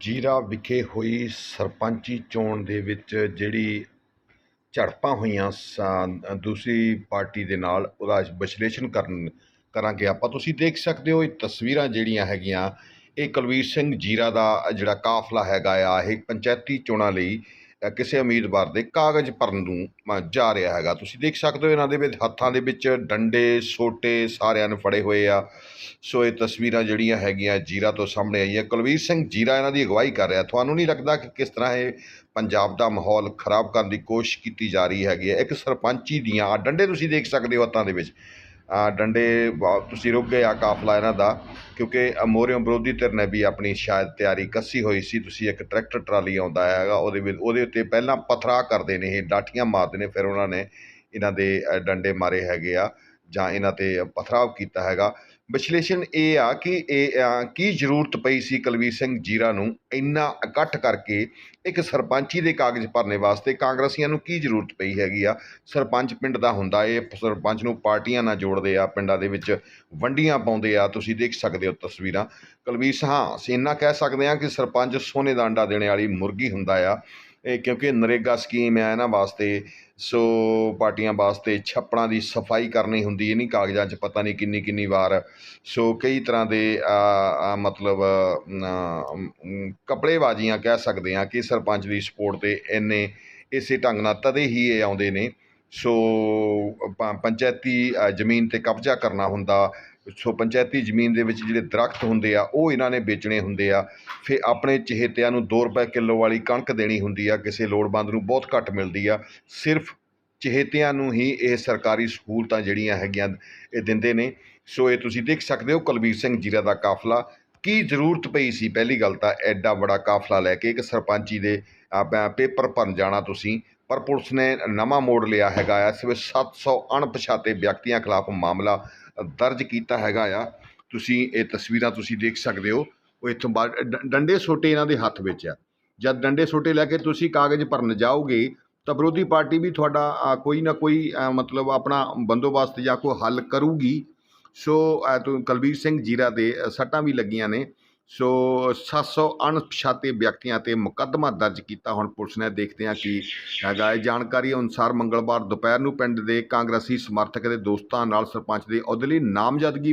ਜੀਰਾ ਵਿਖੇ ਹੋਈ ਸਰਪੰਚੀ ਚੋਣ ਦੇ ਵਿੱਚ ਜਿਹੜੀ ਝੜਪਾਂ ਹੋਈਆਂ ਸਾ- ਦੂਸਰੀ ਪਾਰਟੀ ਦੇ ਨਾਲ ਉਹਦਾ ਵਿਸ਼ਲੇਸ਼ਣ ਕਰਨ ਕਰਾਂਗੇ ਆਪਾਂ। ਤੁਸੀਂ ਦੇਖ ਸਕਦੇ ਹੋ ਇਹ ਤਸਵੀਰਾਂ ਜਿਹੜੀਆਂ ਹੈਗੀਆਂ, ਇਹ ਕੁਲਵੀਰ ਸਿੰਘ ਜੀਰਾ ਦਾ ਜਿਹੜਾ ਕਾਫਲਾ ਹੈਗਾ ਆ, ਇਹ ਪੰਚਾਇਤੀ ਚੋਣਾਂ ਲਈ ਕਿਸੇ ਉਮੀਦਵਾਰ ਦੇ ਕਾਗਜ਼ ਭਰਨ ਨੂੰ ਜਾ ਰਿਹਾ ਹੈਗਾ। ਤੁਸੀਂ ਦੇਖ ਸਕਦੇ ਹੋ ਇਹਨਾਂ ਦੇ ਵਿੱਚ, ਹੱਥਾਂ ਦੇ ਵਿੱਚ ਡੰਡੇ, ਸੋਟੇ ਸਾਰਿਆਂ ਨੇ ਫੜੇ ਹੋਏ ਆ। ਸੋ ਇਹ ਤਸਵੀਰਾਂ ਜਿਹੜੀਆਂ ਹੈਗੀਆਂ ਜੀਰਾ ਤੋਂ ਸਾਹਮਣੇ ਆਈਆਂ। ਕੁਲਵੀਰ ਸਿੰਘ ਜੀਰਾ ਇਹਨਾਂ ਦੀ ਅਗਵਾਈ ਕਰ ਰਿਹਾ। ਤੁਹਾਨੂੰ ਨਹੀਂ ਲੱਗਦਾ ਕਿ ਕਿਸ ਤਰ੍ਹਾਂ ਇਹ ਪੰਜਾਬ ਦਾ ਮਾਹੌਲ ਖਰਾਬ ਕਰਨ ਦੀ ਕੋਸ਼ਿਸ਼ ਕੀਤੀ ਜਾ ਰਹੀ ਹੈਗੀ ਹੈ? ਇੱਕ ਸਰਪੰਚੀ ਦੀਆਂ ਆਹ ਡੰਡੇ ਤੁਸੀਂ ਦੇਖ ਸਕਦੇ ਹੋ ਹੱਥਾਂ ਦੇ ਵਿੱਚ। ਡੰਡੇ ਵਾ- ਤੁਸੀਂ ਰੁਕ ਗਏ ਆ ਕਾਫਲਾ ਇਹਨਾਂ ਦਾ, ਕਿਉਂਕਿ ਮੋਰਿਓ ਵਿਰੋਧੀ ਧਿਰ ਨੇ ਵੀ ਆਪਣੀ ਸ਼ਾਇਦ ਤਿਆਰੀ ਕੱਸੀ ਹੋਈ ਸੀ, ਤੁਸੀਂ ਇੱਕ ਟਰੈਕਟਰ ਟਰਾਲੀ ਆਉਂਦਾ ਹੈਗਾ, ਉਹਦੇ ਵਿੱਚ ਉਹਦੇ ਉੱਤੇ ਪਹਿਲਾਂ ਪਥਰਾ ਕਰਦੇ ਨੇ ਇਹ, ਡਾਠੀਆਂ ਮਾਰਦੇ ਨੇ, ਫਿਰ ਉਹਨਾਂ ਨੇ ਇਹਨਾਂ ਦੇ ਡੰਡੇ ਮਾਰੇ ਹੈਗੇ ਆ। ਜਾਂ ਇਹਨਾਂ ਤੇ ਪਥਰਾਵ ਕੀਤਾ ਹੈਗਾ। ਵਿਸ਼ਲੇਸ਼ਣ ਇਹ ਆ ਕਿ ਇਹ ਅ, ਕੀ ਜ਼ਰੂਰਤ ਪਈ ਸੀ ਕੁਲਵੀਰ ਸਿੰਘ ਜੀਰਾ ਨੂੰ ਇੰਨਾ ਇਕੱਠ ਕਰਕੇ ਇੱਕ ਸਰਪੰਚੀ ਦੇ ਕਾਗਜ਼ ਭਰਨੇ ਵਾਸਤੇ? ਕਾਂਗਰਸੀਆਂ ਨੂੰ ਕੀ ਜ਼ਰੂਰਤ ਪਈ ਹੈਗੀ ਆ? ਸਰਪੰਚ ਪਿੰਡ ਦਾ ਹੁੰਦਾ ਇਹ ਸਰਪੰਚ ਨੂੰ ਪਾਰਟੀਆਂ ਨਾਲ ਜੋੜਦੇ ਆ ਪਿੰਡਾਂ ਦੇ ਵਿੱਚ ਵੰਡੀਆਂ ਪਾਉਂਦੇ ਆ। ਤੁਸੀਂ ਦੇਖ ਸਕਦੇ ਹੋ ਤਸਵੀਰਾਂ। ਕੁਲਵੀਰ ਹਾਂ ਅਸੀਂ ਇੰਨਾ ਕਹਿ ਸਕਦੇ ਹਾਂ ਕਿ ਸਰਪੰਚ ਸੋਨੇ ਦਾ ਅੰਡਾ ਦੇਣੇ ਵਾਲੀ ਮੁਰਗੀ ਹੁੰਦਾ ਆ। ਇਹ ਕਿਉਂਕਿ ਨਰੇਗਾ ਸਕੀਮ ਹੈ ਇਹਨਾਂ ਵਾਸਤੇ, ਸੋ ਪਾਰਟੀਆਂ ਵਾਸਤੇ ਛੱਪੜਾਂ ਦੀ ਸਫ਼ਾਈ ਕਰਨੀ ਹੁੰਦੀ ਹੈ, ਨਹੀਂ ਕਾਗਜ਼ਾਂ 'ਚ ਪਤਾ ਨਹੀਂ ਕਿੰਨੀ ਕਿੰਨੀ ਵਾਰ। ਸੋ ਕਈ ਤਰ੍ਹਾਂ ਦੇ ਮਤਲਬ ਕਪੜੇਬਾਜ਼ੀਆਂ ਕਹਿ ਸਕਦੇ ਹਾਂ ਕਿ ਸਰਪੰਚ ਦੀ ਸਪੋਰਟ ਤੇ ਇੰਨੇ ਇਸੇ ਢੰਗ ਨਾਲ ਤਦੇ ਹੀ ਇਹ ਆਉਂਦੇ ਨੇ। ਸੋ ਪੰਚਾਇਤੀ ਜ਼ਮੀਨ ਤੇ ਕਬਜ਼ਾ ਕਰਨਾ ਹੁੰਦਾ ਸੋ ਪੰਚਾਇਤੀ ਜ਼ਮੀਨ ਦੇ ਵਿੱਚ ਜਿਹੜੇ ਦਰਖਤ ਹੁੰਦੇ ਆ, ਉਹ ਇਹਨਾਂ ਨੇ ਵੇਚਣੇ ਹੁੰਦੇ ਆ। ਫਿਰ ਆਪਣੇ ਚਹੇਤਿਆਂ ਨੂੰ 2 ਰੁਪਏ ਕਿਲੋ ਵਾਲੀ ਕਣਕ ਦੇਣੀ ਹੁੰਦੀ ਆ, ਕਿਸੇ ਲੋੜਵੰਦ ਨੂੰ ਬਹੁਤ ਘੱਟ ਮਿਲਦੀ ਆ। ਸਿਰਫ ਚਹੇਤਿਆਂ ਨੂੰ ਹੀ ਇਹ ਸਰਕਾਰੀ ਸਹੂਲਤਾਂ ਜਿਹੜੀਆਂ ਹੈਗੀਆਂ ਇਹ ਦਿੰਦੇ ਨੇ। ਸੋ ਇਹ ਤੁਸੀਂ ਦੇਖ ਸਕਦੇ ਹੋ ਕੁਲਬੀਰ ਸਿੰਘ ਜੀਰਾ ਦਾ ਕਾਫਲਾ। ਕੀ ਜ਼ਰੂਰਤ ਪਈ ਸੀ? ਪਹਿਲੀ ਗੱਲ ਤਾਂ ਐਡਾ ਬੜਾ ਕਾਫਲਾ ਲੈ ਕੇ ਇੱਕ ਸਰਪੰਚੀ ਦੇ ਪੇਪਰ ਭਰਨ ਜਾਣਾ ਤੁਸੀਂ। ਪਰ ਪੁਲਿਸ ਨੇ ਨਵਾਂ ਮੋੜ ਲਿਆ ਹੈਗਾ ਆ। ਇਸ ਵਿੱਚ 700 ਅਣਪਛਾਤੇ ਵਿਅਕਤੀਆਂ ਖਿਲਾਫ ਮਾਮਲਾ ਦਰਜ ਕੀਤਾ ਹੈਗਾ ਆ। ਤੁਸੀਂ ਇਹ ਤਸਵੀਰਾਂ ਤੁਸੀਂ ਦੇਖ ਸਕਦੇ ਹੋ। ਉਹ ਇੱਥੋਂ ਬਾਅਦ ਡੰਡੇ ਸੋਟੇ ਇਹਨਾਂ ਦੇ ਹੱਥ ਵਿੱਚ ਆ। ਜਦ ਡੰਡੇ ਸੋਟੇ ਲੈ ਕੇ ਤੁਸੀਂ ਕਾਗਜ਼ ਭਰਨ ਜਾਓਗੇ ਤਾਂ ਵਿਰੋਧੀ ਪਾਰਟੀ ਵੀ ਤੁਹਾਡਾ ਕੋਈ ਨਾ ਕੋਈ ਮਤਲਬ ਆਪਣਾ ਬੰਦੋਬਸਤ ਜਾਂ ਕੋਈ ਹੱਲ ਕਰੂਗੀ। ਸੋ ਅ, ਕੁਲਬੀਰ ਸਿੰਘ ਜੀਰਾ ਦੇ ਸੱਟਾਂ ਵੀ ਲੱਗੀਆਂ ਨੇ। ਸੋ 700 ਅਣਪਛਾਤੇ ਵਿਅਕਤੀਆਂ ਤੇ ਮੁਕੱਦਮਾ ਦਰਜ ਕੀਤਾ। ਹੁਣ ਪੁਲਿਸ ਨੇ ਦੇਖਦੇ ਹਾਂ ਕੀ ਹੈਗਾ ਇਹ ਜਾਣਕਾਰੀ ਅਨੁਸਾਰ ਮੰਗਲਵਾਰ ਦੁਪਹਿਰ ਨੂੰ ਪਿੰਡ ਦੇ ਕਾਂਗਰਸੀ ਸਮਰਥਕ ਦੇ ਦੋਸਤਾਂ ਨਾਲ ਸਰਪੰਚ ਦੇ ਅਹੁਦੇ ਲਈ ਨਾਮਜ਼ਦਗੀ